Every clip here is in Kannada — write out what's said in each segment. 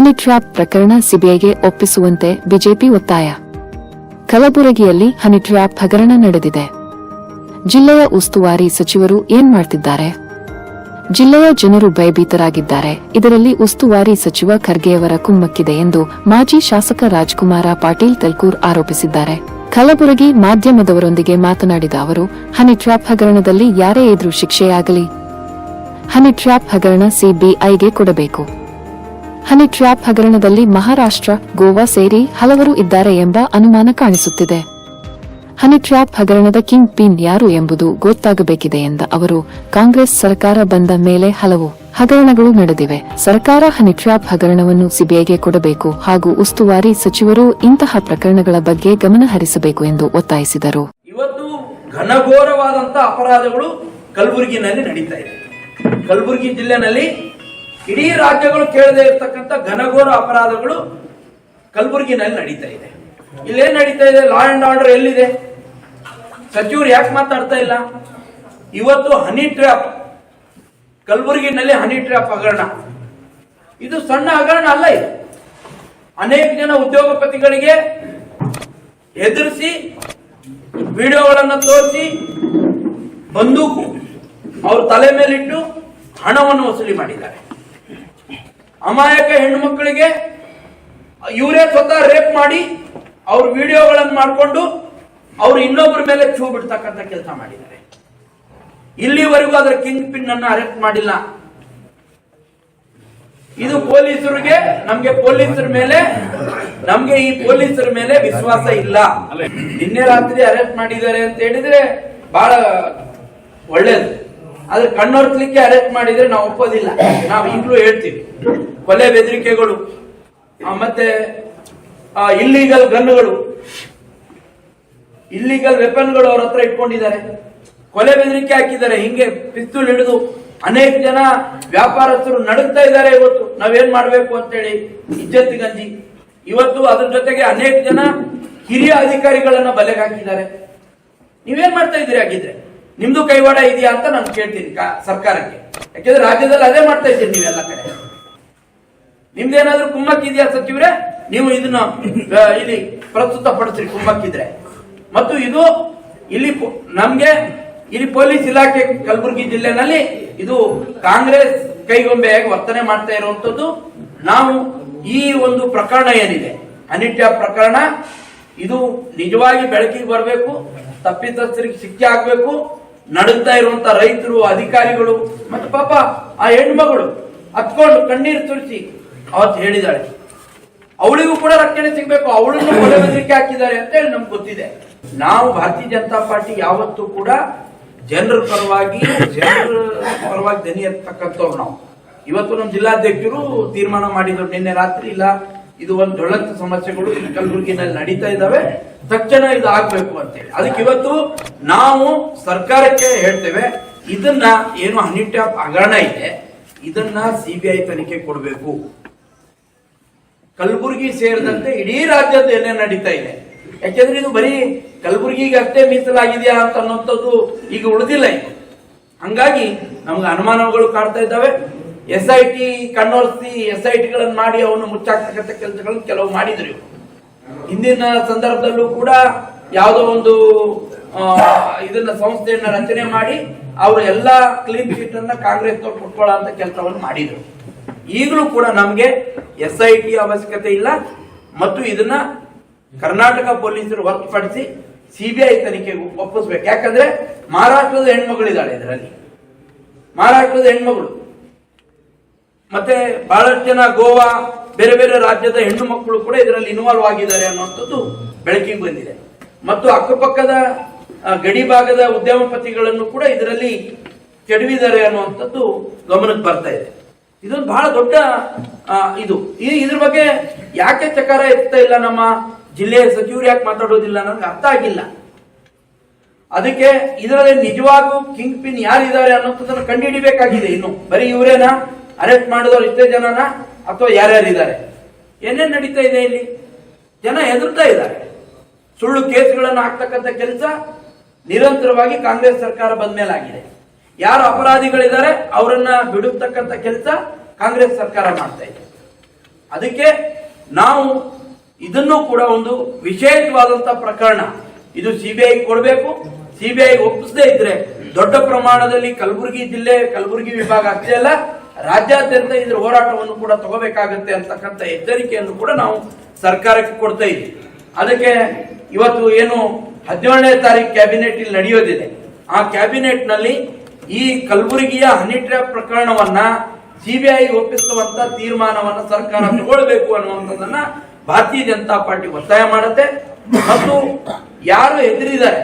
ಹನಿ ಟ್ರ್ಯಾಪ್ ಪ್ರಕರಣ ಸಿಬಿಐಗೆ ಒಪ್ಪಿಸುವಂತೆ ಬಿಜೆಪಿ ಒತ್ತಾಯ. ಕಲಬುರಗಿಯಲ್ಲಿ ಹನಿ ಟ್ರ್ಯಾಪ್ ಹಗರಣ ನಡೆದಿದೆ. ಜಿಲ್ಲೆಯ ಉಸ್ತುವಾರಿ ಸಚಿವರು ಏನ್ ಮಾಡ್ತಿದ್ದಾರೆ? ಜಿಲ್ಲೆಯ ಜನರು ಭಯಭೀತರಾಗಿದ್ದಾರೆ. ಇದರಲ್ಲಿ ಉಸ್ತುವಾರಿ ಸಚಿವ ಖರ್ಗೆಯವರ ಕುಮ್ಮಕ್ಕಿದೆ ಎಂದು ಮಾಜಿ ಶಾಸಕ ರಾಜ್ಕುಮಾರ ಪಾಟೀಲ್ ತಲ್ಕೂರ್ ಆರೋಪಿಸಿದ್ದಾರೆ. ಕಲಬುರಗಿ ಮಾಧ್ಯಮದವರೊಂದಿಗೆ ಮಾತನಾಡಿದ ಅವರು, ಹನಿ ಟ್ರ್ಯಾಪ್ ಹಗರಣದಲ್ಲಿ ಯಾರೇ ಎದುರು ಶಿಕ್ಷೆಯಾಗಲಿ. ಹನಿ ಟ್ರ್ಯಾಪ್ ಹಗರಣ ಸಿಬಿಐಗೆ ಕೊಡಬೇಕು. ಹನಿ ಟ್ರ್ಯಾಪ್ ಹಗರಣದಲ್ಲಿ ಮಹಾರಾಷ್ಟ್ರ, ಗೋವಾ ಸೇರಿ ಹಲವರು ಇದ್ದಾರೆ ಎಂಬ ಅನುಮಾನ ಕಾಣಿಸುತ್ತಿದೆ. ಹನಿ ಟ್ರ್ಯಾಪ್ ಹಗರಣದ ಕಿಂಗ್ ಪಿನ್ ಯಾರು ಎಂಬುದು ಗೊತ್ತಾಗಬೇಕಿದೆ ಎಂದ ಅವರು, ಕಾಂಗ್ರೆಸ್ ಸರ್ಕಾರ ಬಂದ ಮೇಲೆ ಹಲವು ಹಗರಣಗಳು ನಡೆದಿವೆ. ಸರ್ಕಾರ ಹನಿ ಟ್ರ್ಯಾಪ್ ಹಗರಣವನ್ನು ಸಿಬಿಐಗೆ ಕೊಡಬೇಕು ಹಾಗೂ ಉಸ್ತುವಾರಿ ಸಚಿವರು ಇಂತಹ ಪ್ರಕರಣಗಳ ಬಗ್ಗೆ ಗಮನ ಹರಿಸಬೇಕು ಎಂದು ಒತ್ತಾಯಿಸಿದರು. ಇವತ್ತು ಘನಘೋರವಾದಂತಹ ಅಪರಾಧಗಳು ಕಲಬುರಗಿನಲ್ಲಿ ನಡೀತಾ ಇದೆ. ಕಲಬುರಗಿ ಜಿಲ್ಲೆನಲ್ಲಿ ಇಡೀ ರಾಜ್ಯಗಳು ಕೇಳದೇ ಇರತಕ್ಕಂಥ ಘನಘೋರ ಅಪರಾಧಗಳು ಕಲಬುರಗಿನಲ್ಲಿ ನಡೀತಾ ಇದೆ. ಇಲ್ಲೇನ್ ನಡೀತಾ ಇದೆ? ಲಾ ಅಂಡ್ ಆರ್ಡರ್ ಎಲ್ಲಿದೆ? ಸಚಿವರು ಯಾಕೆ ಮಾತಾಡ್ತಾ ಇಲ್ಲ? ಇವತ್ತು ಹನಿ ಟ್ರ್ಯಾಪ್ ಕಲಬುರಗಿನಲ್ಲಿ ಹನಿ ಟ್ರ್ಯಾಪ್ ಹಗರಣ. ಇದು ಸಣ್ಣ ಹಗರಣ ಅಲ್ಲ ಇದು. ಅನೇಕ ಜನ ಉದ್ಯೋಗಪತಿಗಳಿಗೆ ಎದುರಿಸಿ ವಿಡಿಯೋಗಳನ್ನು ತೋರಿಸಿ, ಬಂದೂಕು, ಅವ್ರ ತಲೆ ಮೇಲಿಟ್ಟು ಹಣವನ್ನು ವಸೂಲಿ ಮಾಡಿದ್ದಾರೆ. ಅಮಾಯಕ ಹೆಣ್ಣು ಮಕ್ಕಳಿಗೆ ಇವರೇ ಸ್ವತಃ ರೇಪ್ ಮಾಡಿ ಅವ್ರ ವಿಡಿಯೋಗಳನ್ನು ಮಾಡಿಕೊಂಡು ಅವ್ರು ಇನ್ನೊಬ್ಬರ ಮೇಲೆ ಚೂ ಬಿಡ್ತಕ್ಕಂಥ ಕೆಲಸ ಮಾಡಿದ್ದಾರೆ. ಇಲ್ಲಿವರೆಗೂ ಅದರ ಕಿಂಗ್ ಪಿನ್ ಅನ್ನು ಅರೆಸ್ಟ್ ಮಾಡಿಲ್ಲ. ಇದು ಪೊಲೀಸರಿಗೆ, ನಮ್ಗೆ ಪೊಲೀಸರ ಮೇಲೆ, ನಮ್ಗೆ ಈ ಪೊಲೀಸರ ಮೇಲೆ ವಿಶ್ವಾಸ ಇಲ್ಲ. ನಿನ್ನೆ ರಾತ್ರಿ ಅರೆಸ್ಟ್ ಮಾಡಿದ್ದಾರೆ ಅಂತ ಹೇಳಿದ್ರೆ ಬಹಳ ಒಳ್ಳೇದು. ಆದ್ರೆ ಕಣ್ಣೊರ್ಸ್ಲಿಕ್ಕೆ ಅರೆಸ್ಟ್ ಮಾಡಿದ್ರೆ ನಾವು ಒಪ್ಪೋದಿಲ್ಲ. ನಾವು ಈಗಲೂ ಹೇಳ್ತೀವಿ. ಕೊಲೆ ಬೆದರಿಕೆಗಳು ಮತ್ತೆ ಇಲ್ಲಿಗಲ್ ಗನ್ಗಳು ಇಲ್ಲಿಗಲ್ ವೆಪನ್ಗಳು ಅವ್ರ ಹತ್ರ ಇಟ್ಕೊಂಡಿದ್ದಾರೆ. ಕೊಲೆ ಬೆದರಿಕೆ ಹಾಕಿದ್ದಾರೆ. ಹಿಂಗೆ ಪಿಸ್ತೂಲ್ ಹಿಡಿದು ಅನೇಕ ಜನ ವ್ಯಾಪಾರಸ್ಥರು ನಡುಗ್ತಾ ಇದ್ದಾರೆ ಇವತ್ತು. ನಾವೇನ್ ಮಾಡ್ಬೇಕು ಇಜ್ಜತ್ ಗಂಜಿ. ಇವತ್ತು ಅದ್ರ ಜೊತೆಗೆ ಅನೇಕ ಜನ ಹಿರಿಯ ಅಧಿಕಾರಿಗಳನ್ನ ಬಲೆಗೆ ಹಾಕಿದ್ದಾರೆ ನೀವೇನ್ ಮಾಡ್ತಾ ಇದ್ದೀರಿ ಹಾಗಿದ್ರೆ? ನಿಮ್ದು ಕೈವಾಡ ಇದೆಯಾ ಅಂತ ನಾನು ಕೇಳ್ತೀನಿ ಸರ್ಕಾರಕ್ಕೆ. ಯಾಕೆಂದ್ರೆ ರಾಜ್ಯದಲ್ಲಿ ಅದೇ ಮಾಡ್ತಾ ಇದ್ದೀರಿ ನೀವೆಲ್ಲ ಕಡೆ. ನಿಮ್ದೇನಾದ್ರೂ ಕುಮ್ಮಕ್ಕಿದೆಯಾ ಸಚಿವರೇ? ನೀವು ಇದನ್ನ ಇಲ್ಲಿ ಪ್ರಸ್ತುತ ಪಡಿಸ್ರಿ ಕುಮ್ಮಕ್ಕಿದ್ರೆ. ಮತ್ತು ಇದು ಇಲ್ಲಿ ನಮ್ಗೆ ಇಲ್ಲಿ ಪೊಲೀಸ್ ಇಲಾಖೆ ಕಲಬುರಗಿ ಜಿಲ್ಲೆನಲ್ಲಿ ಇದು ಕಾಂಗ್ರೆಸ್ ಕೈಗೊಂಬೆಯಾಗಿ ವರ್ತನೆ ಮಾಡ್ತಾ ಇರುವಂತದ್ದು. ನಾವು ಈ ಒಂದು ಪ್ರಕರಣ ಏನಿದೆ? ಅನಿಟ್ಯ ಪ್ರಕರಣ. ಇದು ನಿಜವಾಗಿ ಬೆಳಕಿಗೆ ಬರಬೇಕು. ತಪ್ಪಿತಸ್ಥರಿಗೆ ಶಿಕ್ಷೆ ಆಗ್ಬೇಕು. ನಡುತ್ತಾ ಇರುವಂತ ರೈತರು, ಅಧಿಕಾರಿಗಳು ಮತ್ತೆ ಪಾಪ ಆ ಹೆಣ್ಮಗಳು ಹತ್ಕೊಂಡು ಕಣ್ಣೀರು ತುರಿಸಿ ಅವತ್ತು ಹೇಳಿದಾಳೆ. ಅವಳಿಗೂ ಕೂಡ ರಕ್ಷಣೆ ಸಿಗ್ಬೇಕು, ಅವಳನ್ನು ಕೊಲೆ ಬೆದರಿಕೆ ಹಾಕಿದ್ದಾರೆ ಅಂತ ಹೇಳಿ ನಮ್ಗೆ ಗೊತ್ತಿದೆ. ನಾವು ಭಾರತೀಯ ಜನತಾ ಪಾರ್ಟಿ ಯಾವತ್ತೂ ಕೂಡ ಜನರ ಪರವಾಗಿ ಜನರ ಪರವಾಗಿ ದನಿ ಎತ್ತಕ್ಕಂಥವ್ರು ನಾವು. ಇವತ್ತು ನಮ್ಮ ಜಿಲ್ಲಾಧ್ಯಕ್ಷರು ತೀರ್ಮಾನ ಮಾಡಿದ್ರು, ನಿನ್ನೆ ರಾತ್ರಿ ಇಲ್ಲ ಇದು ಒಂದು ದೊಡ್ಡ ಸಮಸ್ಯೆಗಳು ಕಲಬುರಗಿನಲ್ಲಿ ನಡೀತಾ ಇದ್ದಾವೆ ತಕ್ಷಣ ಇದು ಆಗ್ಬೇಕು ಅಂತೇಳಿ. ಅದಕ್ಕೆ ಇವತ್ತು ನಾವು ಸರ್ಕಾರಕ್ಕೆ ಹೇಳ್ತೇವೆ, ಇದನ್ನ ಏನು ಹನಿ ಹಗರಣ ಇದೆ, ಇದನ್ನ ಸಿಬಿಐ ತನಿಖೆ ಕೊಡಬೇಕು. ಕಲಬುರಗಿ ಸೇರಿದಂತೆ ಇಡೀ ರಾಜ್ಯದ ಏನೇ ನಡೀತಾ ಇದೆ. ಯಾಕೆಂದ್ರೆ ಇದು ಬರೀ ಕಲಬುರಗಿಗೆ ಅಷ್ಟೇ ಮೀಸಲಾಗಿದೆಯಾ ಅಂತ ಅನ್ನೋಂಥದ್ದು ಈಗ ಉಳಿದಿಲ್ಲ. ಇದು ಹಂಗಾಗಿ ನಮ್ಗೆ ಅನುಮಾನಗಳು ಕಾಡ್ತಾ ಇದ್ದಾವೆ. ಎಸ್ ಐ ಟಿ ಕಣ್ಣೋರ್ಸಿ ಎಸ್ ಐ ಟಿಗಳನ್ನು ಮಾಡಿ ಅವನು ಮುಚ್ಚಾಕ್ತಕ್ಕಂಥ ಕೆಲಸಗಳನ್ನು ಕೆಲವು ಮಾಡಿದ್ರು ಹಿಂದಿನ ಸಂದರ್ಭದಲ್ಲೂ ಕೂಡ ಯಾವುದೋ ಒಂದು ಇದನ್ನ ಸಂಸ್ಥೆಯನ್ನ ರಚನೆ ಮಾಡಿ ಅವರು ಎಲ್ಲಾ ಕ್ಲೀನ್ ಚೀಟ್ ಅನ್ನ ಕಾಂಗ್ರೆಸ್ ಕೊಟ್ಕೊಳ್ಳೋ ಅಂತ ಕೆಲಸವನ್ನು ಮಾಡಿದ್ರು. ಈಗಲೂ ಕೂಡ ನಮಗೆ ಎಸ್ ಐ ಟಿ ಅವಶ್ಯಕತೆ ಇಲ್ಲ ಮತ್ತು ಇದನ್ನ ಕರ್ನಾಟಕ ಪೊಲೀಸರು ಹೊರತುಪಡಿಸಿ ಸಿಬಿಐ ತನಿಖೆಗೆ ಒಪ್ಪಿಸ್ಬೇಕು. ಯಾಕಂದ್ರೆ ಮಹಾರಾಷ್ಟ್ರದ ಹೆಣ್ಮಗಳಿದ್ದಾಳೆ ಇದರಲ್ಲಿ. ಮಹಾರಾಷ್ಟ್ರದ ಹೆಣ್ಮಗಳು. ಮತ್ತೆ ಬಹಳಷ್ಟು ಜನ ಗೋವಾ, ಬೇರೆ ಬೇರೆ ರಾಜ್ಯದ ಹೆಣ್ಣು ಮಕ್ಕಳು ಕೂಡ ಇದರಲ್ಲಿ ಇನ್ವಾಲ್ವ್ ಆಗಿದ್ದಾರೆ ಅನ್ನುವಂಥದ್ದು ಬೆಳಕಿಗೆ ಬಂದಿದೆ. ಮತ್ತು ಅಕ್ಕಪಕ್ಕದ ಗಡಿ ಭಾಗದ ಉದ್ಯಮಪತಿಗಳನ್ನು ಕೂಡ ಇದರಲ್ಲಿ ಕೆಡವಿದ್ದಾರೆ ಅನ್ನುವಂಥದ್ದು ಗಮನಕ್ಕೆ ಬರ್ತಾ ಇದೆ. ಇದೊಂದು ಬಹಳ ದೊಡ್ಡ ಇದು. ಇದ್ರ ಬಗ್ಗೆ ಯಾಕೆ ಚಕಾರ ಎತ್ತಾ ಇಲ್ಲ ನಮ್ಮ ಜಿಲ್ಲೆಯ ಸಚಿವರು ಯಾಕೆ ಮಾತಾಡೋದಿಲ್ಲ ನನಗೆ ಅರ್ಥ ಆಗಿಲ್ಲ. ಅದಕ್ಕೆ ಇದರಲ್ಲಿ ನಿಜವಾಗೂ ಕಿಂಗ್ ಪಿನ್ ಯಾರಿದ್ದಾರೆ ಅನ್ನೋದನ್ನ ಕಂಡುಹಿಡಿಬೇಕಾಗಿದೆ ಇನ್ನು. ಬರೀ ಇವರೇನಾ? ಅರೆಸ್ಟ್ ಮಾಡಿದವರು ಇಷ್ಟೇ ಜನನ? ಅಥವಾ ಯಾರ್ಯಾರಿದ್ದಾರೆ? ಏನೇನು ನಡೀತಾ ಇದೆ ಇಲ್ಲಿ? ಜನ ಹೆದರ್ತಾ ಇದ್ದಾರೆ. ಸುಳ್ಳು ಕೇಸ್ಗಳನ್ನು ಹಾಕ್ತಕ್ಕಂಥ ಕೆಲಸ ನಿರಂತರವಾಗಿ ಕಾಂಗ್ರೆಸ್ ಸರ್ಕಾರ ಬಂದ ಮೇಲೆ ಆಗಿದೆ ಯಾರು ಅಪರಾಧಿಗಳಿದ್ದಾರೆ, ಅವರನ್ನ ಬಿಡುತ್ತಕ್ಕಂಥ ಕೆಲಸ ಕಾಂಗ್ರೆಸ್ ಸರ್ಕಾರ ಮಾಡ್ತಾ ಇದೆ. ಅದಕ್ಕೆ ನಾವು ಇದನ್ನು ಕೂಡ ಒಂದು ವಿಶೇಷವಾದಂತಹ ಪ್ರಕರಣ. ಇದು ಸಿಬಿಐ ಕೊಡಬೇಕು. ಸಿಬಿಐ ಒಪ್ಪಿಸದೇ ಇದ್ರೆ ದೊಡ್ಡ ಪ್ರಮಾಣದಲ್ಲಿ ಕಲಬುರಗಿ ಜಿಲ್ಲೆ, ಕಲಬುರಗಿ ವಿಭಾಗ ಅಷ್ಟೇ ಅಲ್ಲ? ರಾಜ್ಯಾದ್ಯಂತ ಇದ್ರ ಹೋರಾಟವನ್ನು ಕೂಡ ತಗೋಬೇಕಾಗತ್ತೆ ಅಂತಕ್ಕಂಥ ಎಚ್ಚರಿಕೆಯನ್ನು ಕೂಡ ನಾವು ಸರ್ಕಾರಕ್ಕೆ ಕೊಡ್ತಾ ಇದ್ದೀವಿ ಅದಕ್ಕೆ ಇವತ್ತು ಏನು ಹದಿನೇಳನೇ ತಾರೀಕು ಕ್ಯಾಬಿನೆಟ್ ಇಲ್ಲಿ ನಡೆಯೋದಿದೆ. ಆ ಕ್ಯಾಬಿನೆಟ್ನಲ್ಲಿ ಈ ಕಲಬುರಗಿಯ ಹನಿ ಟ್ರ್ಯಾಪ್ ಪ್ರಕರಣವನ್ನ ಸಿಬಿಐ ಒಪ್ಪಿಸುವಂತ ತೀರ್ಮಾನವನ್ನ ಸರ್ಕಾರ ತಗೊಳ್ಬೇಕು ಅನ್ನುವಂಥದ್ದನ್ನ ಭಾರತೀಯ ಜನತಾ ಪಾರ್ಟಿ ಒತ್ತಾಯ ಮಾಡುತ್ತೆ. ಮತ್ತು ಯಾರು ಹೆದರಿದ್ದಾರೆ?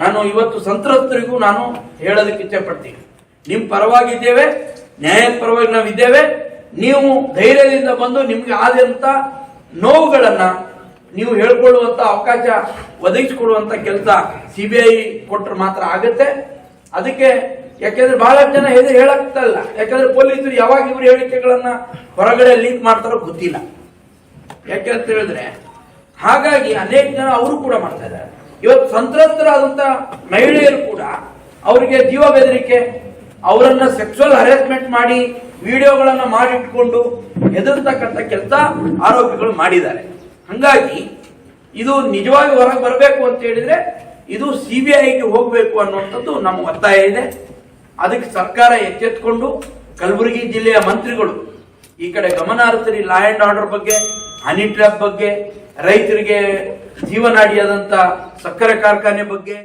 ನಾನು ಇವತ್ತು ಸಂತ್ರಸ್ತರಿಗೂ ನಾನು ಹೇಳೋದಕ್ಕೆ ಇಚ್ಛೆ ಪಡ್ತೀನಿ. ನಿಮ್ ಪರವಾಗಿದ್ದೇವೆ. ನ್ಯಾಯದ ಪರವಾಗಿ ನಾವಿದ್ದೇವೆ. ನೀವು ಧೈರ್ಯದಿಂದ ಬಂದು ನಿಮಗೆ ಆದಂತ ನೋವುಗಳನ್ನ ನೀವು ಹೇಳ್ಕೊಳ್ಳುವಂತ ಅವಕಾಶ ಒದಗಿಸಿಕೊಡುವಂತ ಕೆಲಸ ಸಿ ಬಿ ಐ ಕೊಟ್ಟರೆ ಮಾತ್ರ ಆಗುತ್ತೆ. ಅದಕ್ಕೆ ಯಾಕೆಂದ್ರೆ ಬಹಳ ಜನ ಹೆದರಿ ಹೇಳಕ್ತಲ್ಲ ಯಾಕಂದ್ರೆ ಪೊಲೀಸರು ಯಾವಾಗ ಇವ್ರ ಹೇಳಿಕೆಗಳನ್ನ ಹೊರಗಡೆ ಲೀಕ್ ಮಾಡ್ತಾರೋ ಗೊತ್ತಿಲ್ಲ. ಯಾಕೆ ಅಂತ ಹೇಳಿದ್ರೆ, ಹಾಗಾಗಿ ಅನೇಕ ಜನ ಅವರು ಕೂಡ ಮಾಡ್ತಾ ಇದ್ದಾರೆ. ಇವತ್ತು ಸಂತ್ರಸ್ತರಾದಂತ ಮಹಿಳೆಯರು ಕೂಡ ಅವರಿಗೆ ಜೀವ ಬೆದರಿಕೆ ಅವರನ್ನ ಸೆಕ್ಸುವಲ್ ಹರಾಸ್ಮೆಂಟ್ ಮಾಡಿ ವಿಡಿಯೋಗಳನ್ನ ಮಾಡಿಟ್ಕೊಂಡು ಹೆದರ್ತಕ್ಕಂಥ ಕೆಲಸ ಆರೋಪಿಗಳು ಮಾಡಿದ್ದಾರೆ. ಹಂಗಾಗಿ ಇದು ನಿಜವಾಗಿ ಹೊರಗೆ ಬರಬೇಕು ಅಂತ ಹೇಳಿದ್ರೆ ಇದು ಸಿಬಿಐಗೆ ಹೋಗಬೇಕು ಅನ್ನುವಂಥದ್ದು ನಮ್ಮ ಒತ್ತಾಯ ಇದೆ. ಅದಕ್ಕೆ ಸರ್ಕಾರ ಎಚ್ಚೆತ್ಕೊಂಡು ಕಲಬುರಗಿ ಜಿಲ್ಲೆಯ ಮಂತ್ರಿಗಳು, ಈ ಕಡೆ ಗಮನ ಹರಿಸ್ರಿ ಲಾ ಅಂಡ್ ಆರ್ಡರ್ ಬಗ್ಗೆ ಹನಿ ಟ್ರ್ಯಾಪ್ ಬಗ್ಗೆ, ರೈತರಿಗೆ ಜೀವನಾಡಿಯಾದಂಥ ಸಕ್ಕರೆ ಕಾರ್ಖಾನೆ ಬಗ್ಗೆ